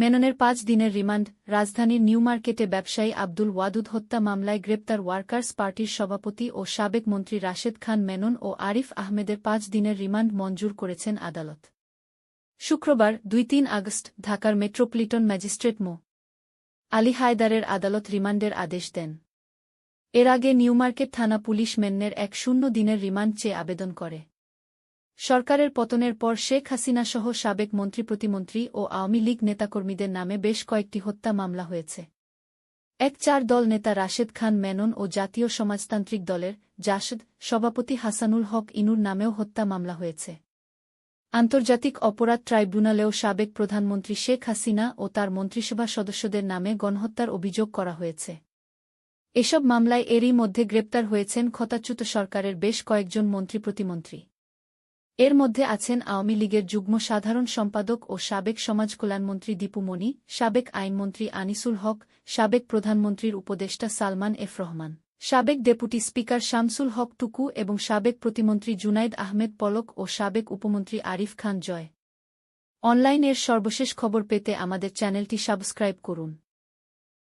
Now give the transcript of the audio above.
মেননের পাঁচ দিনের রিমান্ড, রাজধানীর নিউ মার্কেটে ব্যবসায়ী আব্দুল ওয়াদুদ হত্যা মামলায় গ্রেপ্তার ওয়ার্কার্স পার্টির সভাপতি ও সাবেক মন্ত্রী রাশেদ খান মেনন ও আরিফ আহমেদের পাঁচ দিনের রিমান্ড মঞ্জুর করেছেন আদালত। শুক্রবার, দুই তিন আগস্ট, ঢাকার মেট্রোপলিটন ম্যাজিস্ট্রেট মো. আলী হায়দারের আদালত রিমান্ডের আদেশ দেন। এর আগে নিউমার্কেট থানা পুলিশ মেন্নের এক শূন্য দিনের রিমান্ড চেয়ে আবেদন করে। সরকারের পতনের পর শেখ হাসিনাসহ সাবেক মন্ত্রী প্রতিমন্ত্রী ও আওয়ামী লীগ নেতাকর্মীদের নামে বেশ কয়েকটি হত্যা মামলা হয়েছে। এক চার দল নেতা রাশেদ খান মেনন ও জাতীয় সমাজতান্ত্রিক দলের জাসদ সভাপতি হাসানুল হক ইনুর নামেও হত্যা মামলা হয়েছে। আন্তর্জাতিক অপরাধ ট্রাইব্যুনালেও সাবেক প্রধানমন্ত্রী শেখ হাসিনা ও তার মন্ত্রিসভা সদস্যদের নামে গণহত্যার অভিযোগ করা হয়েছে। এসব মামলায় এরই মধ্যে গ্রেপ্তার হয়েছেন ক্ষতাচ্যুত সরকারের বেশ কয়েকজন মন্ত্রী প্রতিমন্ত্রী। এর মধ্যে আছেন আওয়ামী লীগের যুগ্ম সাধারণ সম্পাদক ও সাবেক সমাজ কল্যাণমন্ত্রী দীপু মনি, সাবেক আইনমন্ত্রী আনিসুল হক, সাবেক প্রধানমন্ত্রীর উপদেষ্টা সালমান এফ রহমান, সাবেক ডেপুটি স্পিকার শামসুল হক টুকু এবং সাবেক প্রতিমন্ত্রী জুনাইদ আহমেদ পলক ও সাবেক উপমন্ত্রী আরিফ খান জয়। অনলাইনের সর্বশেষ খবর পেতে আমাদের চ্যানেলটি সাবস্ক্রাইব করুন।